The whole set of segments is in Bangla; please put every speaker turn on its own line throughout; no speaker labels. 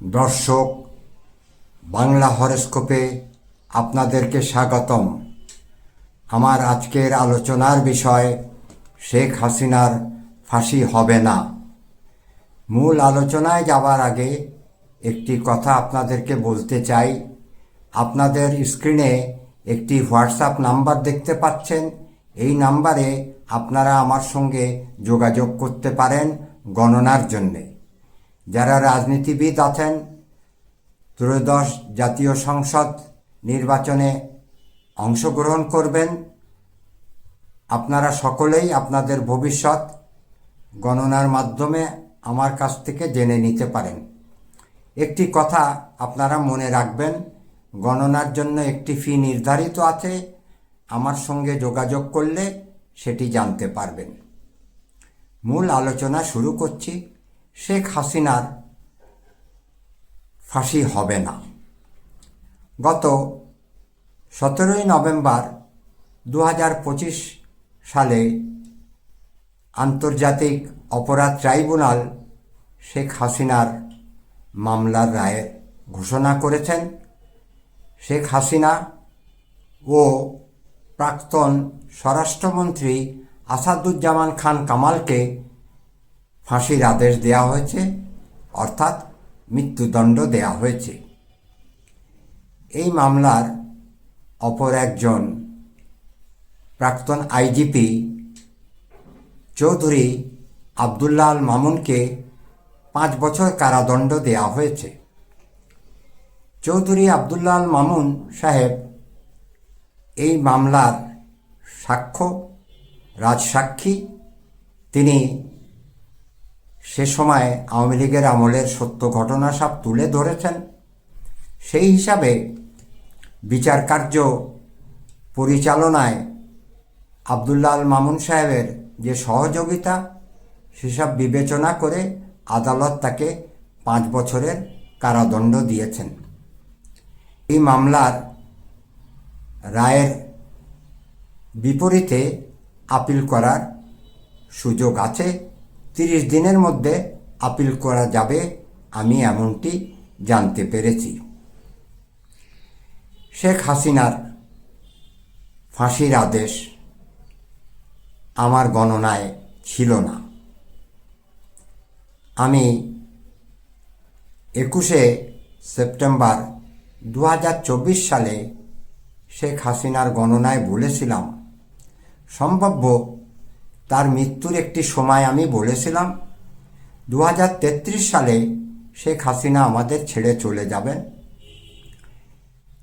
দর্শক, বাংলা হরস্কোপে আপনাদেরকে স্বাগতম। আমার আজকের আলোচনার বিষয়, শেখ হাসিনার ফাঁসি হবে না। মূল আলোচনায় যাবার আগে একটি কথা আপনাদেরকে বলতে চাই। আপনাদের স্ক্রিনে একটি হোয়াটসঅ্যাপ নাম্বার দেখতে পাচ্ছেন। এই নাম্বারে আপনারা আমার সঙ্গে যোগাযোগ করতে পারেন গণনার জন্যে। যারা রাজনীতিবিদ আছেন, ত্রয়োদশ জাতীয় সংসদ নির্বাচনে অংশগ্রহণ করবেন। আপনারা সকলেই আপনাদের ভবিষ্যৎ গণনার মাধ্যমে আমার কাছ থেকে জেনে নিতে পারেন। একটি কথা আপনারা মনে রাখবেন, গণনার জন্য একটি ফি নির্ধারিত আছে, আমার সঙ্গে যোগাযোগ করলে সেটি জানতে পারবেন। মূল আলোচনা শুরু করছি। শেখ হাসিনার ফাঁসি হবে না। গত সতেরোই নভেম্বর দু সালে আন্তর্জাতিক অপরাধ ট্রাইব্যুনাল শেখ হাসিনার মামলার রায়ের ঘোষণা করেছেন। শেখ হাসিনা ও প্রাক্তন স্বরাষ্ট্রমন্ত্রী আসাদুজ্জামান খান কামালকে ফাঁসির আদেশ দেওয়া হয়েছে, অর্থাৎ মৃত্যুদণ্ড দেওয়া হয়েছে। এই মামলার অপর একজন প্রাক্তন আইজিপি চৌধুরী আবদুল্লাহ আল মামুনকে পাঁচ বছর কারাদণ্ড দেওয়া হয়েছে। চৌধুরী আবদুল্লাহ আল মামুন সাহেব এই মামলার সাক্ষ্য, রাজসাক্ষী। তিনি সে সময় আওয়ামী লীগের আমলের সত্য ঘটনা সব তুলে ধরেছেন। সেই হিসাবে বিচার কার্য পরিচালনায় আবদুল্লাহ আল মামুন সাহেবের যে সহযোগিতা, সেসব বিবেচনা করে আদালত তাকে পাঁচ বছরের কারাদণ্ড দিয়েছেন। এই মামলার রায়ের বিপরীতে আপিল করার সুযোগ আছে। তিরিশ দিনের মধ্যে আপিল করা যাবে, আমি এমনটি জানতে পেরেছি। শেখ হাসিনার ফাঁসির আদেশ আমার গণনায় ছিল না। আমি একুশে সেপ্টেম্বর দু হাজার চব্বিশ সালে শেখ হাসিনার গণনায় বলেছিলাম, সম্ভাব্য তার মৃত্যুর একটি সময় আমি বলেছিলাম। দু হাজার তেত্রিশ সালে শেখ হাসিনা আমাদের ছেড়ে চলে যাবেন।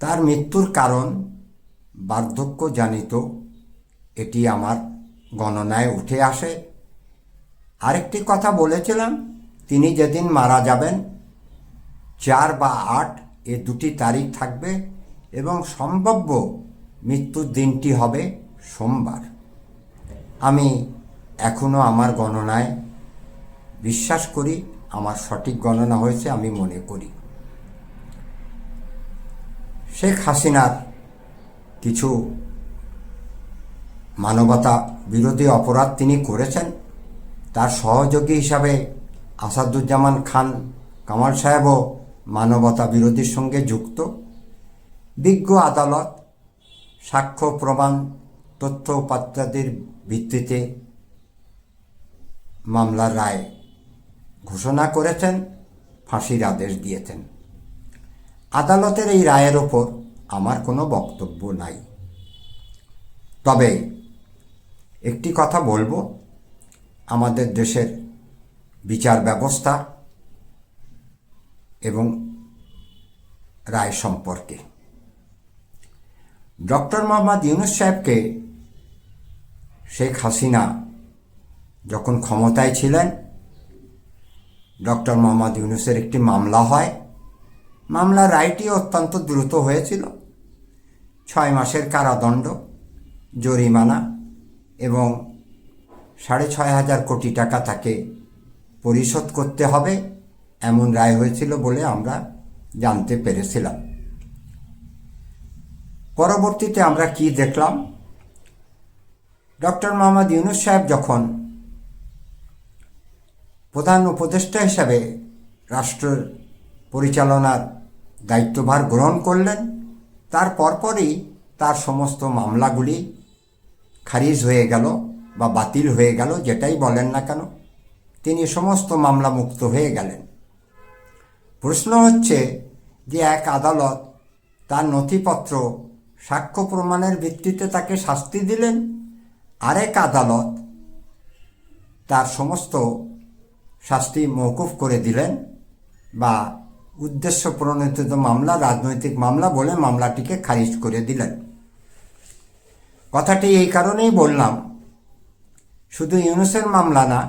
তার মৃত্যুর কারণ বার্ধক্য জানিত এটি আমার গণনায় উঠে আসে। আরেকটি কথা বলেছিলাম, তিনি যেদিন মারা যাবেন, চার বা আট এ দুটি তারিখ থাকবে এবং সম্ভাব্য মৃত্যুর দিনটি হবে সোমবার। আমি এখনও আমার গণনায় বিশ্বাস করি, আমার সঠিক গণনা হয়েছে আমি মনে করি। শেখ হাসিনার কিছু মানবতা বিরোধী অপরাধ তিনি করেছেন। তার সহযোগী হিসাবে আসাদুজ্জামান খান কামাল সাহেবও মানবতা বিরোধীর সঙ্গে যুক্ত। বিজ্ঞ আদালত, সাক্ষ্য প্রমাণ তথ্য উপাত্যাদির ভিত্তিতে মামলার রায় ঘোষণা করেছেন, ফাঁসির আদেশ দিয়েছেন। আদালতের এই রায়ের ওপর আমার কোনো বক্তব্য নাই। তবে একটি কথা বলব, আমাদের দেশের বিচার ব্যবস্থা এবং রায় সম্পর্কে। ডক্টর মোহাম্মদ ইউনুস সাহেবকে শেখ হাসিনা যখন ক্ষমতায় ছিলেন, ডক্টর মোহাম্মদ ইউনুসের একটি মামলা হয়। মামলার রায়টি অত্যন্ত দ্রুত হয়েছিল। ছয় মাসের কারাদণ্ড, জরিমানা এবং সাড়ে ছয় হাজার কোটি টাকা তাকে পরিশোধ করতে হবে এমন রায় হয়েছিল বলে আমরা জানতে পেরেছিলাম। পরবর্তীতে আমরা কি দেখলাম? ডক্টর মোহাম্মদ ইউনুস সাহেব যখন প্রধান উপদেষ্টা হিসাবে রাষ্ট্রের পরিচালনার দায়িত্বভার গ্রহণ করলেন, তার পরপরই তার সমস্ত মামলাগুলি খারিজ হয়ে গেল বা বাতিল হয়ে গেল, যেটাই বলেন না কেন। তিনি সমস্ত মামলা মুক্ত হয়ে গেলেন। প্রশ্ন হচ্ছে যে এক আদালত তার নথিপত্র সাক্ষ্য প্রমাণের ভিত্তিতে তাকে শাস্তি দিলেন? আরেক আদালত তার সমস্ত শাস্তি মৌকুফ করে দিলেন বা উদ্দেশ্য প্রণোদিত মামলা, রাজনৈতিক মামলা বলে মামলাটিকে খারিজ করে দিলেন। কথাটি এই কারণেই বললাম, শুধু ইউনুসের মামলা না,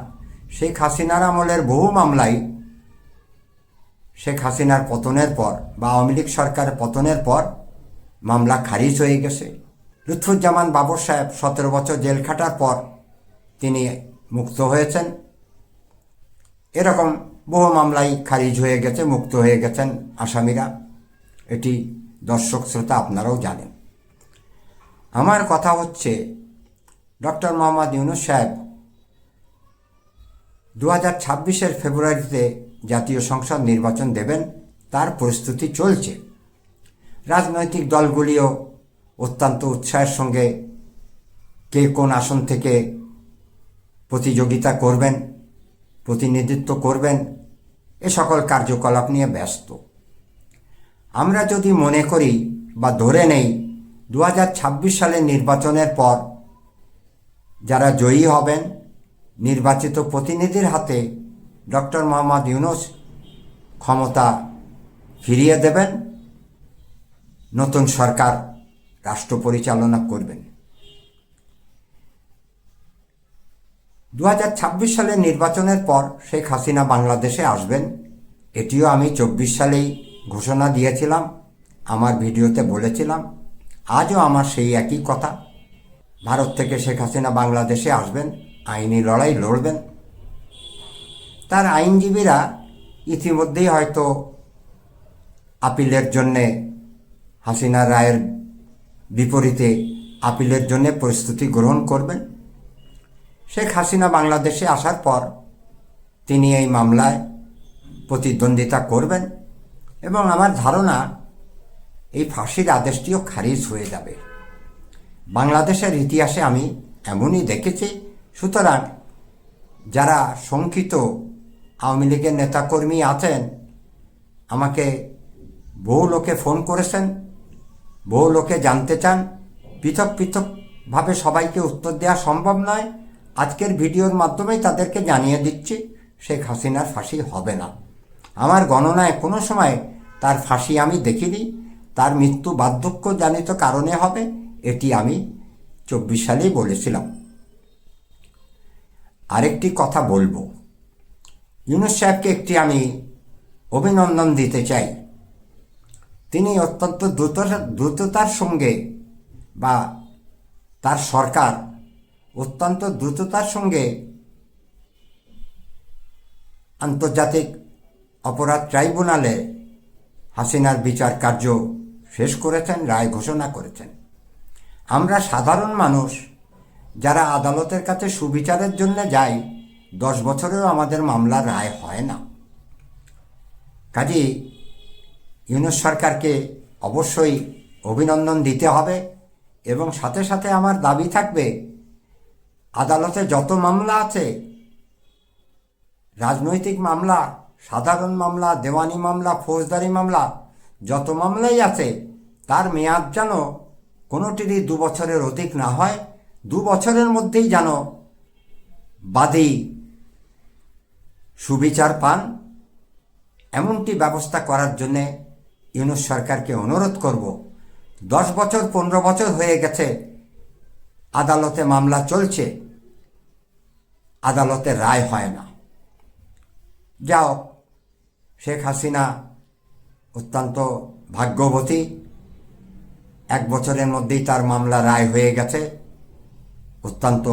শেখ হাসিনার আমলের বহু মামলাই শেখ হাসিনার পতনের পর বা আওয়ামী লীগ সরকারের পতনের পর মামলা খারিজ হয়ে গেছে। লুৎফুজ্জামান বাবর সাহেব সতেরো বছর জেল খাটার পর তিনি মুক্ত হয়েছেন। এরকম বহু মামলাই খারিজ হয়ে গেছে, মুক্ত হয়ে গেছেন আসামিরা। এটি দর্শক শ্রোতা আপনারাও জানেন। আমার কথা হচ্ছে, ডক্টর মোহাম্মদ ইউনুস সাহেব দু হাজার ছাব্বিশের ফেব্রুয়ারিতে জাতীয় সংসদ নির্বাচন দেবেন, তার প্রস্তুতি চলছে। রাজনৈতিক দলগুলিও অত্যন্ত উৎসাহের সঙ্গে কে কোন আসন থেকে প্রতিযোগিতা করবেন, প্রতিনিধিত্ব করবেন, এ সকল কার্যকলাপ নিয়ে ব্যস্ত। আমরা যদি মনে করি বা ধরে নেই দু হাজার ছাব্বিশ সালের নির্বাচনের পর যারা জয়ী হবেন, নির্বাচিত প্রতিনিধির হাতে ডক্টর মোহাম্মদ ইউনুস ক্ষমতা ফিরিয়ে দেবেন, নতুন সরকার রাষ্ট্র পরিচালনা করবেন। দু হাজার ছাব্বিশ সালের নির্বাচনের পর শেখ হাসিনা বাংলাদেশে আসবেন। এটিও আমি চব্বিশ সালেই ঘোষণা দিয়েছিলাম, আমার ভিডিওতে বলেছিলাম। আজও আমার সেই একই কথা। ভারত থেকে শেখ হাসিনা বাংলাদেশে আসবেন, আইনি লড়াই লড়বেন। তার আইনজীবীরা ইতিমধ্যেই হয়তো আপিলের জন্যে হাসিনা রায়ের বিপরীতে আপিলের জন্য প্রস্তুতি গ্রহণ করবেন শেখ হাসিনা বাংলাদেশে আসার পর তিনি এই মামলায় প্রতিদ্বন্দ্বিতা করবেন এবং আমার ধারণা এই ফাঁসির আদেশটিও খারিজ হয়ে যাবে। বাংলাদেশের ইতিহাসে আমি এমনই দেখেছি, সুতরাং যারা শঙ্কিত আওয়ামী লীগের নেতাকর্মী আছেন, আমাকে বহু লোকে ফোন করেছেন বহু লোকে জানতে চান, পৃথক পৃথকভাবে সবাইকে উত্তর দেওয়া সম্ভব নয়। আজকের ভিডিওর মাধ্যমেই তাদেরকে জানিয়ে দিচ্ছি, শেখ হাসিনার ফাঁসি হবে না। আমার গণনায় কোনো সময় তার ফাঁসি আমি দেখিনি। তার মৃত্যু বার্ধক্যজনিত কারণে হবে, এটি আমি চব্বিশ সালেই বলেছিলাম। আরেকটি কথা বলব। ইউনুস সাহেবকে একটি আমি অভিনন্দন দিতে চাই। তিনি অত্যন্ত দ্রুত, দ্রুততার সঙ্গে বা তার সরকার অত্যন্ত দ্রুততার সঙ্গে আন্তর্জাতিক অপরাধ ট্রাইব্যুনালে হাসিনার বিচার কার্য শেষ করেছেন, রায় ঘোষণা করেছেন। আমরা সাধারণ মানুষ যারা আদালতের কাছে সুবিচারের জন্য যাই, দশ বছরেও আমাদের মামলার রায় হয় না। কাজেই ইউনুস সরকারকে অবশ্যই অভিনন্দন দিতে হবে এবং সাথে সাথে আমার দাবি থাকবে, আদালতে যত মামলা আছে, রাজনৈতিক মামলা, সাধারণ মামলা, দেওয়ানি মামলা, ফৌজদারি মামলা, যত মামলাই আছে, তার মেয়াদ যেন কোনোটিরই দু বছরের অধিক না হয়, দু বছরের মধ্যেই যেন বাদী সুবিচার পান। এমনটি ব্যবস্থা করার জন্যে ইউনুস সরকারকে অনুরোধ করব, দশ বছর, পনেরো বছর হয়ে গেছে, আদালতে মামলা চলছে, আদালতে রায় হয় না। যাও, শেখ হাসিনা অত্যন্ত ভাগ্যবতী, এক বছরের মধ্যেই তার মামলা রায় হয়ে গেছে, অত্যন্ত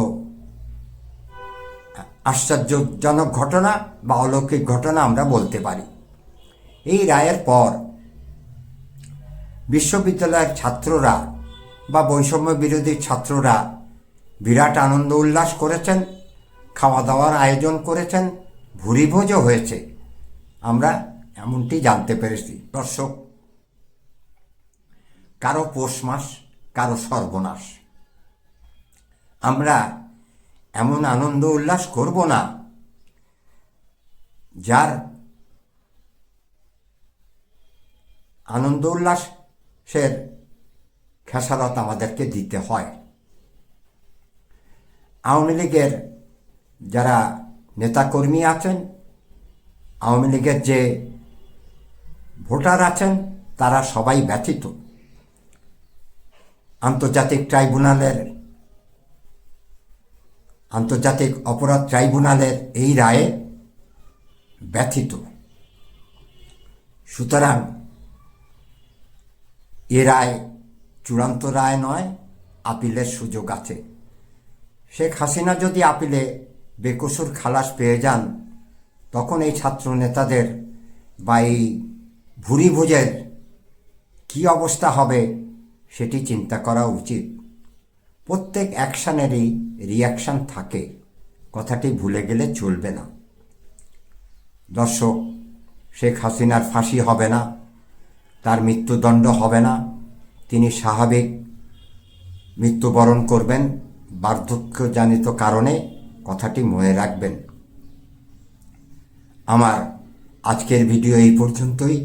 আশ্চর্যজনক ঘটনা বা অলৌকিক ঘটনা আমরা বলতে পারি। এই রায়ের পর বিশ্ববিদ্যালয়ের ছাত্ররা বা বৈষম্য বিরোধী ছাত্ররা বিরাট আনন্দ উল্লাস করেছেন খাওয়া দাওয়ার আয়োজন করেছেন, ভুরিভোজও হয়েছে। আমরা এমনটি জানতে পেরেছি। দর্শক, কারও পৌষ মাস, কারও সর্বনাশ। আমরা এমন আনন্দ উল্লাস করব না যার আনন্দ উল্লাসের খেসারত আমাদেরকে দিতে হয়। আওয়ামী লীগের যারা নেতাকর্মী আছেন, আওয়ামী লীগের যে ভোটার আছেন, তারা সবাই ব্যথিত। আন্তর্জাতিক ট্রাইব্যুনালের, আন্তর্জাতিক অপরাধ ট্রাইব্যুনালের এই রায়ে ব্যথিত। সুতরাং এ রায় চূড়ান্ত রায় নয়, আপিলের সুযোগ আছে। শেখ হাসিনা যদি আপিলে বেকসুর খালাস পেয়ে যান, তখন এই ছাত্র নেতাদের বা এই ভুরি ভুজের কী অবস্থা হবে সেটি চিন্তা করা উচিত। প্রত্যেক অ্যাকশানেরই রিয়াকশান থাকে, কথাটি ভুলে গেলে চলবে না। দর্শক, শেখ হাসিনার ফাঁসি হবে না। তার মৃত্যুদণ্ড হবে না। তিনি স্বাভাবিক মৃত্যুবরণ করবেন বার্ধক্যজনিত কারণে। কথাটি মনে রাখবেন। আমার আজকের ভিডিও এই পর্যন্তই।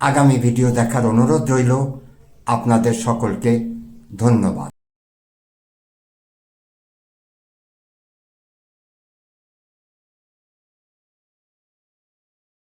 আগামী ভিডিও দেখার অনুরোধ রইল। আপনাদের সকলকে ধন্যবাদ।